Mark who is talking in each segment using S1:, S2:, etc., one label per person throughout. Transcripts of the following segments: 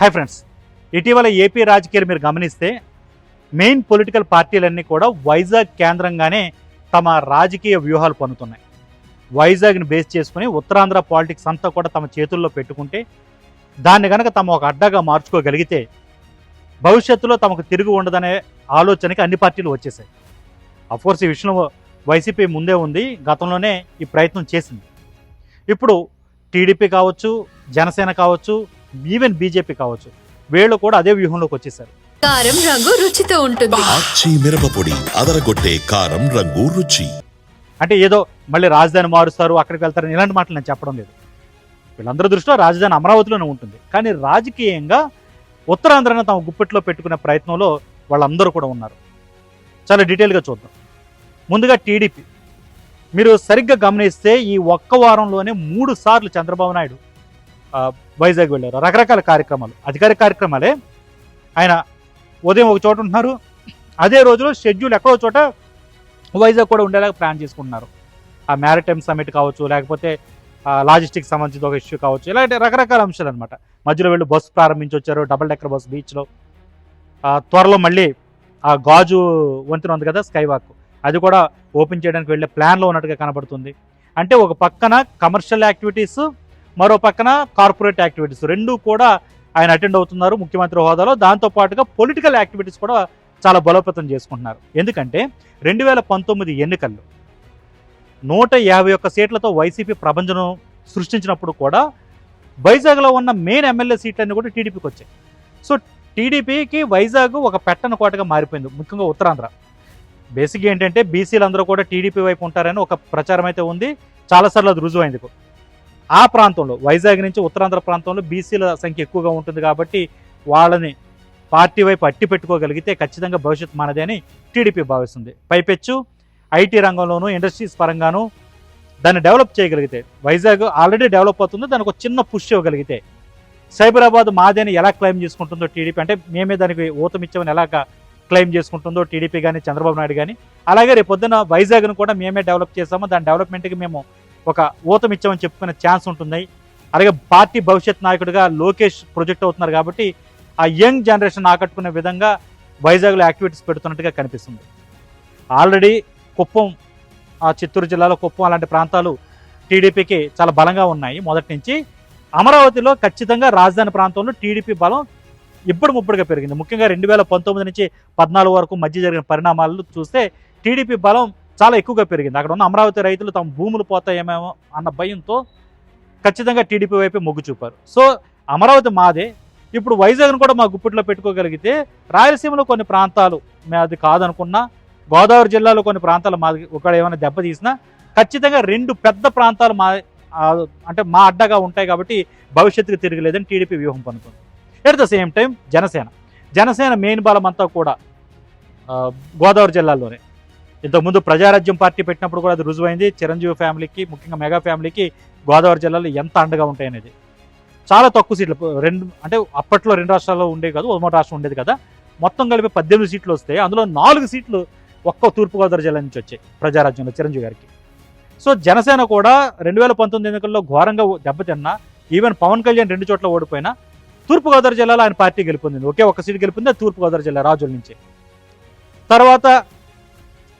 S1: Hi friends ఇటీవల AP రాజకీయాలు మీరు గమనిస్తే మెయిన్ పొలిటికల్ పార్టీలన్నీ కూడా వైజాగ్ కేంద్రంగానే తమ రాజకీయ వ్యూహాలు పన్నుతున్నాయి వైజాగ్ని బేస్ చేసుకుని ఉత్తరాంధ్ర పాలిటిక్స్ అంతా కూడా తమ చేతుల్లో పెట్టుకుంటే దాన్ని కనుక తమ ఒక అడ్డాగా మార్చుకోగలిగితే భవిష్యత్తులో తమకు తిరిగి ఉండదనే ఆలోచనకి అన్ని పార్టీలు వచ్చేసాయి. అఫ్కోర్స్ ఈ విషయంలో వైసీపీ ముందే ఉంది గతంలోనే ఈ ప్రయత్నం చేసింది. ఇప్పుడు టీడీపీ కావచ్చు జనసేన కావచ్చు ఈవెన్ బీజేపీ కావచ్చు. వీళ్ళు కూడా అదే వ్యూహంలోకి వచ్చేసారు.
S2: కారం రంగు రుచితో ఉంటుంది.
S3: ఆచి మిరపపొడి అదరగొట్టే కారం రంగు రుచి.
S1: అంటే ఏదో మళ్ళీ రాజధాని మారుస్తారు అక్కడికి వెళ్తారని ఇలాంటి మాటలు నేను చెప్పడం లేదు. వీళ్ళందరి దృష్టిలో రాజధాని అమరావతిలోనే ఉంటుంది. కానీ రాజకీయంగా ఉత్తరాంధ్రను తమ గుప్పెట్లో పెట్టుకునే ప్రయత్నంలో వాళ్ళందరూ కూడా ఉన్నారు. చాలా డీటెయిల్గా చూద్దాం. ముందుగా టీడీపీ. మీరు సరిగ్గా గమనిస్తే ఈ ఒక్క వారంలోనే మూడు సార్లు చంద్రబాబు నాయుడు వైజాగ్ వెళ్ళారు. రకరకాల కార్యక్రమాలు అధికారిక కార్యక్రమాలే. ఆయన ఉదయం ఒక చోట ఉంటున్నారు. అదే రోజులో షెడ్యూల్ ఎక్కడో చోట వైజాగ్ కూడా ఉండేలాగా ప్లాన్ చేసుకుంటున్నారు. ఆ మ్యారిటైమ్ సమిట్ కావచ్చు లేకపోతే లాజిస్టిక్ సంబంధించిన ఒక ఇష్యూ కావచ్చు ఇలాంటి రకరకాల అంశాలు అనమాట మధ్యలో వెళ్ళి బస్సు ప్రారంభించి వచ్చారు డబల్ డెక్కర్ బస్ బీచ్లో త్వరలో మళ్ళీ ఆ గాజు వంతెన ఉంది కదా స్కై వాక్ అది కూడా ఓపెన్ చేయడానికి వెళ్ళే ప్లాన్లో ఉన్నట్టుగా కనబడుతుంది. అంటే ఒక పక్కన కమర్షియల్ యాక్టివిటీస్ మరో పక్కన కార్పొరేట్ యాక్టివిటీస్ రెండు కూడా ఆయన అటెండ్ అవుతున్నారు ముఖ్యమంత్రి హోదాలో. దాంతో పాటుగా పొలిటికల్ యాక్టివిటీస్ కూడా చాలా బలోపేతం చేసుకుంటున్నారు. ఎందుకంటే రెండు వేల పంతొమ్మిది ఎన్నికల్లో నూట యాభై ఒక్క సీట్లతో వైసీపీ ప్రభంజనం సృష్టించినప్పుడు కూడా వైజాగ్లో ఉన్న మెయిన్ ఎమ్మెల్యే సీట్లన్నీ కూడా టీడీపీకి వచ్చాయి. సో టీడీపీకి వైజాగ్ ఒక పెట్టన కోటగా మారిపోయింది ముఖ్యంగా ఉత్తరాంధ్ర. బేసిక్ ఏంటంటే బీసీలు అందరూ కూడా టీడీపీ వైపు ఉంటారని ఒక ప్రచారం అయితే ఉంది. చాలాసార్లు అది రుజువైంది. కూడా. ఆ ప్రాంతంలో వైజాగ్ నుంచి ఉత్తరాంధ్ర ప్రాంతంలో బీసీల సంఖ్య ఎక్కువగా ఉంటుంది కాబట్టి వాళ్ళని పార్టీ వైపు అట్టి పెట్టుకోగలిగితే ఖచ్చితంగా భవిష్యత్ మనదే అని టీడీపీ భావిస్తుంది. పైపెచ్చు ఐటీ రంగంలోనూ ఇండస్ట్రీస్ పరంగానూ దాన్ని డెవలప్ చేయగలిగితే వైజాగ్ ఆల్రెడీ డెవలప్ అవుతుంది దానికి ఒక చిన్న పుష్ ఇవ్వగలిగితే సైబరాబాద్ మాదేని ఎలా క్లెయిమ్ చేసుకుంటుందో టీడీపీ అంటే మేమే దానికి ఊతమిచ్చామని ఎలా క్లెయిమ్ చేసుకుంటుందో టీడీపీ కానీ చంద్రబాబు నాయుడు కానీ అలాగే రేపొద్దున వైజాగ్ను కూడా మేమే డెవలప్ చేసాము దాని డెవలప్మెంట్కి మేము ఒక ఊతమిచ్చామని చెప్పుకునే ఛాన్స్ ఉంటుంది అలాగే పార్టీ భవిష్యత్ నాయకుడిగా లోకేష్ ప్రొజెక్ట్ అవుతున్నారు కాబట్టి ఆ యంగ్ జనరేషన్ ఆకట్టుకునే విధంగా వైజాగ్లో యాక్టివిటీస్ పెడుతున్నట్టుగా కనిపిస్తుంది. ఆల్రెడీ కుప్పం ఆ చిత్తూరు జిల్లాలో కుప్పం అలాంటి ప్రాంతాలు టీడీపీకి చాలా బలంగా ఉన్నాయి. మొదటి నుంచి అమరావతిలో ఖచ్చితంగా రాజధాని ప్రాంతంలో టీడీపీ బలం ఇప్పుడు ముప్పుడుగా పెరిగింది. ముఖ్యంగా రెండు వేల పంతొమ్మిది నుంచి పద్నాలుగు వరకు మధ్య జరిగిన పరిణామాలు చూస్తే టీడీపీ బలం చాలా ఎక్కువగా పెరిగింది. అక్కడ ఉన్న అమరావతి రైతులు తమ భూములు పోతాయేమేమో అన్న భయంతో ఖచ్చితంగా టీడీపీ వైపే మొగ్గు చూపారు. సో అమరావతి మాదే. ఇప్పుడు వైజాగ్ను కూడా మా గుప్పిట్లో పెట్టుకోగలిగితే రాయలసీమలో కొన్ని ప్రాంతాలు మేము అది కాదనుకున్నా గోదావరి జిల్లాలో కొన్ని ప్రాంతాలు మాది ఒకవేళ ఏమైనా దెబ్బతీసినా ఖచ్చితంగా రెండు పెద్ద ప్రాంతాలు మా అంటే మా అడ్డగా ఉంటాయి కాబట్టి భవిష్యత్తుకు తిరగలేదని టీడీపీ వ్యూహం పనుకుంది at the same time Janasena. Janasena main బలం అంతా కూడా గోదావరి జిల్లాలోనే. ఇంతకుముందు ప్రజారాజ్యం పార్టీ పెట్టినప్పుడు కూడా అది రుజువైంది. చిరంజీవి ఫ్యామిలీకి ముఖ్యంగా మెగా ఫ్యామిలీకి గోదావరి జిల్లాలో ఎంత అండగా ఉంటాయనేది. చాలా తక్కువ సీట్లు. రెండు అంటే అప్పట్లో రెండు రాష్ట్రాల్లో ఉండేవి కాదు ఉమ్మడి రాష్ట్రం ఉండేది కదా. మొత్తం కలిపి పద్దెనిమిది సీట్లు వస్తాయి అందులో నాలుగు సీట్లు ఒక్క తూర్పుగోదావరి జిల్లా నుంచి వచ్చాయి ప్రజారాజ్యంలో చిరంజీవి గారికి. సో జనసేన కూడా రెండు వేల పంతొమ్మిది ఎన్నికల్లో ఘోరంగా దెబ్బతిన్నా ఈవెన్ పవన్ కళ్యాణ్ రెండు చోట్ల ఓడిపోయినా. తూర్పుగోదావరి జిల్లాలో ఆయన పార్టీ గెలుపొందింది. ఒకే ఒక సీటు గెలుపొంది తూర్పుగోదావరి జిల్లా రాజుల నుంచి. తర్వాత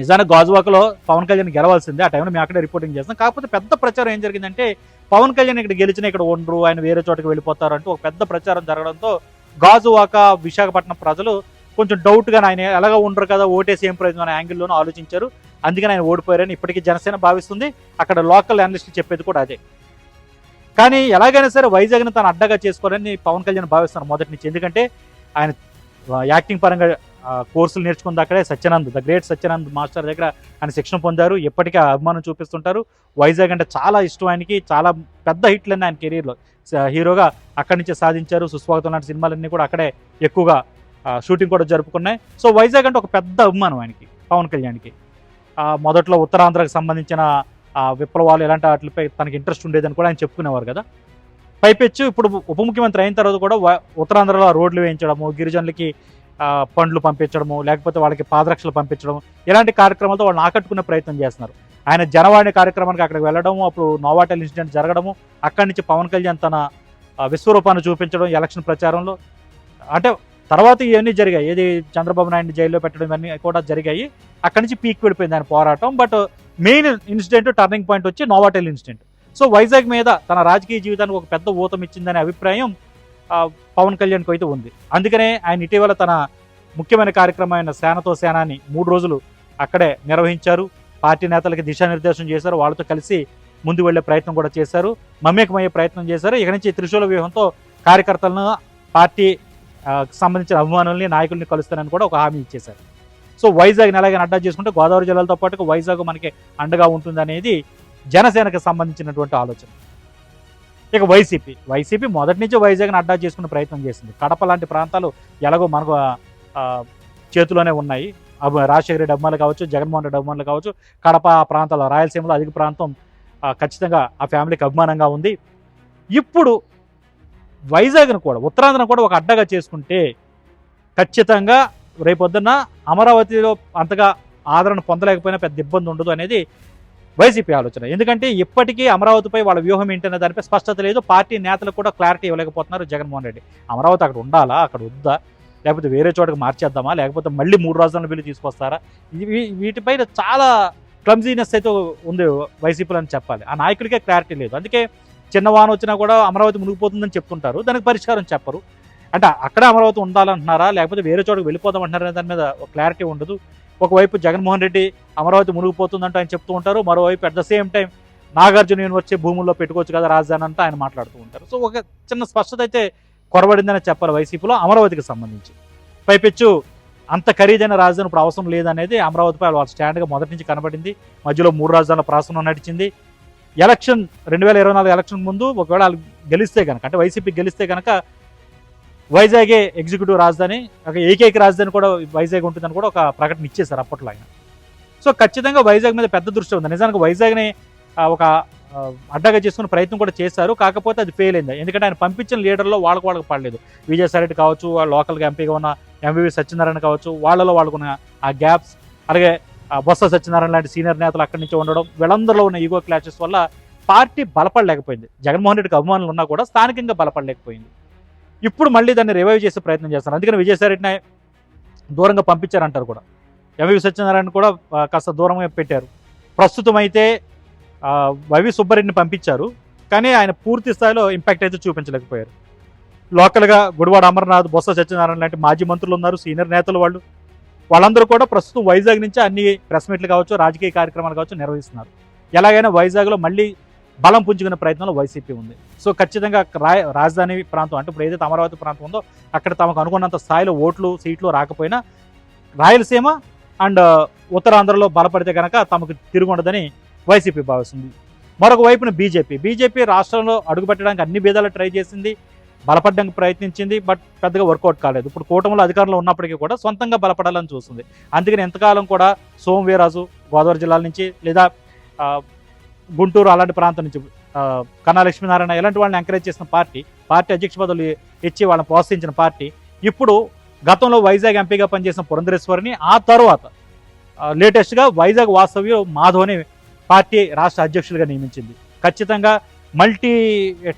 S1: నిజానికి గాజువాకలో పవన్ కళ్యాణ్ గెలవాల్సిందే. ఆ టైంలో మేము అక్కడే రిపోర్టింగ్ చేస్తాం. కాకపోతే పెద్ద ప్రచారం ఏం జరిగిందంటే పవన్ కళ్యాణ్ ఇక్కడ గెలిచిన ఇక్కడ ఉండరు ఆయన వేరే చోటకి వెళ్ళిపోతారు అంటూ ఒక పెద్ద ప్రచారం జరగడంతో గాజువాక విశాఖపట్నం ప్రజలు కొంచెం డౌట్గా ఆయన ఎలాగ ఉండరు కదా ఓటేసి ఏం ప్రయోజనం అనే యాంగిల్లోనూ ఆలోచించారు. అందుకని ఆయన ఓడిపోయారని ఇప్పటికీ జనసేన భావిస్తుంది. అక్కడ లోకల్ అనలిస్టులు చెప్పేది కూడా అదే. కానీ ఎలాగైనా సరే వైజాగ్ని తను అడ్డగా చేసుకోవాలని పవన్ కళ్యాణ్ భావిస్తున్నారు మొదటి నుంచి. ఎందుకంటే ఆయన యాక్టింగ్ పరంగా కోర్సులు నేర్చుకుంది అక్కడే Satyanand the great Satyanand master దగ్గర ఆయన శిక్షణ పొందారు. ఎప్పటికీ ఆ అభిమానం చూపిస్తుంటారు. వైజాగ్ అంటే చాలా ఇష్టం ఆయనకి చాలా పెద్ద హిట్లన్నీ ఆయన కెరీర్లో. హీరోగా అక్కడి నుంచే సాధించారు. సుస్వాగతం లాంటి సినిమాలన్నీ కూడా అక్కడే ఎక్కువగా షూటింగ్ కూడా జరుపుకున్నాయి. సో వైజాగ్ అంటే ఒక పెద్ద అభిమానం ఆయనకి పవన్ కళ్యాణ్కి. మొదట్లో ఉత్తరాంధ్రకు సంబంధించిన విప్లవాలు ఇలాంటి వాటిపై తనకి ఇంట్రెస్ట్ ఉండేదని కూడా ఆయన చెప్పుకునేవారు కదా. పైపెచ్చు ఇప్పుడు ఉప ముఖ్యమంత్రి అయిన తర్వాత కూడా ఉత్తరాంధ్రలో రోడ్లు వేయించడము గిరిజనులకి పండ్లు పంపించడము లేకపోతే వాళ్ళకి పాదరక్షలు పంపించడం ఇలాంటి కార్యక్రమాలతో వాళ్ళని ఆకట్టుకునే ప్రయత్నం చేస్తున్నారు. ఆయన జనవాణి కార్యక్రమానికి అక్కడికి వెళ్ళడము అప్పుడు నోవాటెల్ ఇన్సిడెంట్ జరగడము అక్కడి నుంచి పవన్ కళ్యాణ్ తన విశ్వరూపాన్ని చూపించడం ఎలక్షన్ ప్రచారంలో అంటే తర్వాత ఇవన్నీ జరిగాయి. ఏది చంద్రబాబు నాయుడు జైల్లో పెట్టడం ఇవన్నీ కూడా జరిగాయి. అక్కడి నుంచి పీక్ వెళ్ళిపోయింది ఆయన పోరాటం. But main incident turning point వచ్చి నోవాటెల్ ఇన్సిడెంట్. సో వైజాగ్ మీద తన రాజకీయ జీవితానికి ఒక పెద్ద ఊతం ఇచ్చిందనే అభిప్రాయం పవన్ కళ్యాణ్కు అయితే ఉంది. అందుకనే ఆయన ఇటీవల తన ముఖ్యమైన కార్యక్రమం అయిన సేనతో సేనాని మూడు రోజులు అక్కడే నిర్వహించారు. పార్టీ నేతలకి దిశానిర్దేశం చేశారు. వాళ్ళతో కలిసి ముందు వెళ్ళే ప్రయత్నం కూడా చేశారు. మమేకమయ్యే ప్రయత్నం చేశారు. ఇక నుంచి త్రిశూల వ్యూహంతో కార్యకర్తలను పార్టీ సంబంధించిన అభిమానుల్ని నాయకుల్ని కలుస్తానని కూడా ఒక హామీ ఇచ్చేశారు. సో వైజాగ్ ఎలాగైనా అడ్డా చేసుకుంటే గోదావరి జిల్లాలతో పాటు వైజాగ్ మనకి అండగా ఉంటుంది అనేది జనసేనకు సంబంధించినటువంటి ఆలోచన. ఇక వైసీపీ. వైసీపీ మొదటి నుంచి వైజాగ్ని అడ్డా చేసుకునే ప్రయత్నం చేసింది. కడప లాంటి ప్రాంతాలు ఎలాగో మనకు చేతిలోనే ఉన్నాయి. రాజశేఖర రెడ్డి అభిమానులు కావచ్చు జగన్మోహన్ రెడ్డి అభిమానులు కావచ్చు కడప ఆ రాయలసీమలో అధిక ప్రాంతం ఖచ్చితంగా ఆ ఫ్యామిలీకి అభిమానంగా ఉంది. ఇప్పుడు వైజాగ్ను కూడా ఉత్తరాంధ్రను కూడా ఒక అడ్డగా చేసుకుంటే ఖచ్చితంగా రేపొద్దున అమరావతిలో అంతగా ఆదరణ పొందలేకపోయినా పెద్ద ఇబ్బంది ఉండదు అనేది వైసీపీ ఆలోచన. ఎందుకంటే ఇప్పటికీ అమరావతిపై వాళ్ళ వ్యూహం ఏంటనే దానిపై స్పష్టత లేదు. పార్టీ నేతలకు కూడా క్లారిటీ ఇవ్వలేకపోతున్నారు జగన్మోహన్ రెడ్డి. అమరావతి అక్కడ ఉండాలా? అక్కడ వద్దా? లేకపోతే వేరే చోటకి మార్చేద్దామా? లేకపోతే మళ్ళీ మూడు రాజధానుల బిల్లు తీసుకొస్తారా? ఇవి వీటిపైన చాలా క్లమ్జీనెస్ అయితే ఉంది వైసీపీలో అని చెప్పాలి. ఆ నాయకుడికే క్లారిటీ లేదు. అందుకే చిన్న వాన వచ్చినా కూడా అమరావతి మునిగిపోతుందని చెప్తుంటారు దానికి పరిష్కారం చెప్పరు. అంటే అక్కడ అమరావతి ఉండాలంటున్నారా? లేకపోతే వేరే చోటకి వెళ్ళిపోదాం అంటున్నారా? దాని మీద క్లారిటీ ఉండదు. ఒకవైపు జగన్మోహన్ రెడ్డి అమరావతి మునిగిపోతుందంటూ ఆయన చెప్తూ ఉంటారు మరోవైపు at the same time Nagarjuna university భూముల్లో పెట్టుకోవచ్చు కదా రాజధాని అంతా ఆయన మాట్లాడుతూ ఉంటారు. సో ఒక చిన్న స్పష్టత అయితే కొరబడిందని చెప్పాలి వైసీపీలో అమరావతికి సంబంధించి. పైపెచ్చు అంత ఖరీదైన రాజధాని ఇప్పుడు అవసరం లేదనేది అమరావతిపై వాళ్ళ స్టాండ్గా మొదటి నుంచి కనబడింది. మధ్యలో మూడు రాజధానుల ప్రాసనం నడిచింది. ఎలక్షన్ రెండు వేల ఇరవై నాలుగు ఎలక్షన్ ముందు ఒకవేళ గెలిస్తే కనుక అంటే వైసీపీ గెలిస్తే కనుక వైజాగే ఎగ్జిక్యూటివ్ రాజధాని ఒక ఏకైక రాజధాని కూడా వైజాగ్ ఉంటుందని కూడా ఒక ప్రకటన ఇచ్చేశారు అప్పట్లో ఆయన. సో ఖచ్చితంగా వైజాగ్ మీద పెద్ద దృష్టి ఉంది. నిజానికి వైజాగ్ని ఒక అడ్డగా చేసుకునే ప్రయత్నం కూడా చేశారు. కాకపోతే అది ఫెయిల్ అయింది. ఎందుకంటే ఆయన పంపించిన లీడర్లో వాళ్ళకు వాళ్ళకి పడలేదు. విజయసాయిరెడ్డి కావచ్చు ఆ లోకల్గా ఎంపీగా ఉన్న ఎంవివి సత్యనారాయణ కావచ్చు వాళ్ళలో వాళ్ళకున్న ఆ గ్యాప్స్ అలాగే ఆ బొత్స సత్యనారాయణ లాంటి సీనియర్ నేతలు అక్కడి నుంచి ఉండడం వీళ్ళందరిలో ఉన్న ఈగో క్లాషెస్ వల్ల పార్టీ బలపడలేకపోయింది. జగన్మోహన్ రెడ్డికి అభిమానులు ఉన్నా కూడా స్థానికంగా బలపడలేకపోయింది. ఇప్పుడు మళ్ళీ దాన్ని రివైవ్ చేసే ప్రయత్నం చేస్తారు అందుకని విజయసాయిరెడ్డిని దూరంగా పంపించారంటారు కూడా. ఎంవి సత్యనారాయణ కూడా కాస్త దూరంగా పెట్టారు. ప్రస్తుతం అయితే వైవి సుబ్బారెడ్డిని పంపించారు. కానీ ఆయన పూర్తి స్థాయిలో ఇంపాక్ట్ అయితే చూపించలేకపోయారు. లోకల్గా గుడివాడ అమర్నాథ్ బొత్స సత్యనారాయణ లాంటి మాజీ మంత్రులు ఉన్నారు సీనియర్ నేతలు వాళ్ళు. వాళ్ళందరూ కూడా ప్రస్తుతం వైజాగ్ నుంచి అన్ని ప్రెస్ మీట్లు కావచ్చు రాజకీయ కార్యక్రమాలు కావచ్చు నిర్వహిస్తున్నారు. ఎలాగైనా వైజాగ్లో మళ్ళీ బలం పుంజుకునే ప్రయత్నంలో వైసీపీ ఉంది. సో ఖచ్చితంగా రాయ రాజధాని ప్రాంతం అంటే ఇప్పుడు ఏదైతే అమరావతి ప్రాంతం ఉందో అక్కడ తమకు అనుకున్నంత స్థాయిలో ఓట్లు సీట్లు రాకపోయినా రాయలసీమ అండ్ ఉత్తరాంధ్రలో బలపడితే కనుక తమకు తిరుగుండదని వైసీపీ భావిస్తుంది. మరొక వైపున బీజేపీ. బీజేపీ రాష్ట్రంలో అడుగుపెట్టడానికి అన్ని విధాలు ట్రై చేసింది బలపడడానికి ప్రయత్నించింది బట్ పెద్దగా వర్కౌట్ కాలేదు. ఇప్పుడు కూటమిలో అధికారంలో ఉన్నప్పటికీ కూడా సొంతంగా బలపడాలని చూస్తుంది. అందుకని ఎంతకాలం కూడా సోమవీరాజు గోదావరి జిల్లాల నుంచి లేదా గుంటూరు అలాంటి ప్రాంతం నుంచి కన్నా లక్ష్మీనారాయణ ఇలాంటి వాళ్ళని ఎంకరేజ్ చేసిన పార్టీ పార్టీ అధ్యక్ష పదవులు ఇచ్చి వాళ్ళని ప్రోత్సహించిన పార్టీ. ఇప్పుడు గతంలో వైజాగ్ ఎంపీగా పనిచేసిన పురంధరేశ్వరిని ఆ తర్వాత లేటెస్ట్గా వైజాగ్ వాస్తవ్య మాధవ్ని పార్టీ రాష్ట్ర అధ్యక్షులుగా నియమించింది. ఖచ్చితంగా మల్టీ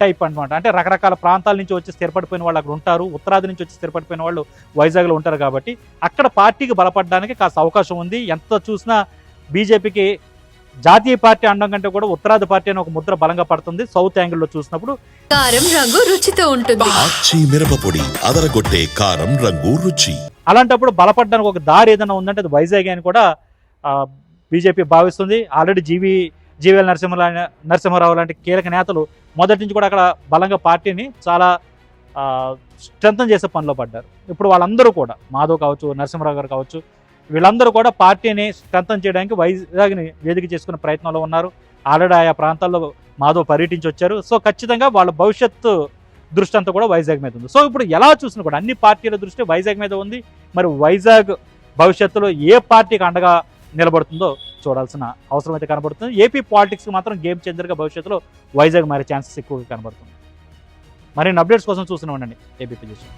S1: టైప్ అనమాట అంటే రకరకాల ప్రాంతాల నుంచి వచ్చి స్థిరపడిపోయిన వాళ్ళు అక్కడ ఉంటారు ఉత్తరాది నుంచి వచ్చి స్థిరపడిపోయిన వాళ్ళు వైజాగ్లో ఉంటారు కాబట్టి అక్కడ పార్టీకి బలపడడానికి కాస్త అవకాశం ఉంది. ఎంత చూసినా బీజేపీకి జాతీయ పార్టీ అనడం కంటే కూడా ఉత్తరాది పార్టీ అని ఒక ముద్ర బలంగా పడుతుంది. సౌత్ యాంగిల్లో చూసినప్పుడు
S2: కారం రంగు రుచితో ఉంటుంది.
S3: ఆచి మిరపపొడి అదరగొట్టే కారం రంగు రుచి.
S1: అలాంటప్పుడు బలపడడానికి ఒక దారి ఏదైనా ఉందంటే అది వైజాగ్ అని కూడా బీజేపీ భావిస్తుంది. Already GV GVL Narasimha Narasimharao లాంటి కీలక నేతలు మొదటి నుంచి కూడా అక్కడ బలంగా పార్టీని చాలా స్ట్రెంథన్ చేసే పనిలో పడ్డారు. ఇప్పుడు వాళ్ళందరూ కూడా మాధవ్ కావచ్చు నరసింహరావు గారు కావచ్చు వీళ్ళందరూ కూడా పార్టీని స్ట్రెంథన్ చేయడానికి వైజాగ్ని వేదిక చేసుకునే ప్రయత్నంలో ఉన్నారు. ఆల్రెడీ ఆయా ప్రాంతాల్లో మాధవ్ పర్యటించి వచ్చారు. సో ఖచ్చితంగా వాళ్ళ భవిష్యత్తు దృష్టి అంతా కూడా వైజాగ్ మీద ఉంది. సో ఇప్పుడు ఎలా చూసినా కూడా అన్ని పార్టీల దృష్టి వైజాగ్ మీద ఉంది. మరి వైజాగ్ భవిష్యత్తులో ఏ పార్టీకి అండగా నిలబడుతుందో చూడాల్సిన అవసరం అయితే కనబడుతుంది. ఏపీ పాలిటిక్స్ మాత్రం గేమ్ చేంజర్గా భవిష్యత్తులో వైజాగ్ మారే ఛాన్సెస్ ఎక్కువగా కనబడుతుంది మరిన్ని అప్డేట్స్ కోసం చూస్తూనే ఉండండి. AP position.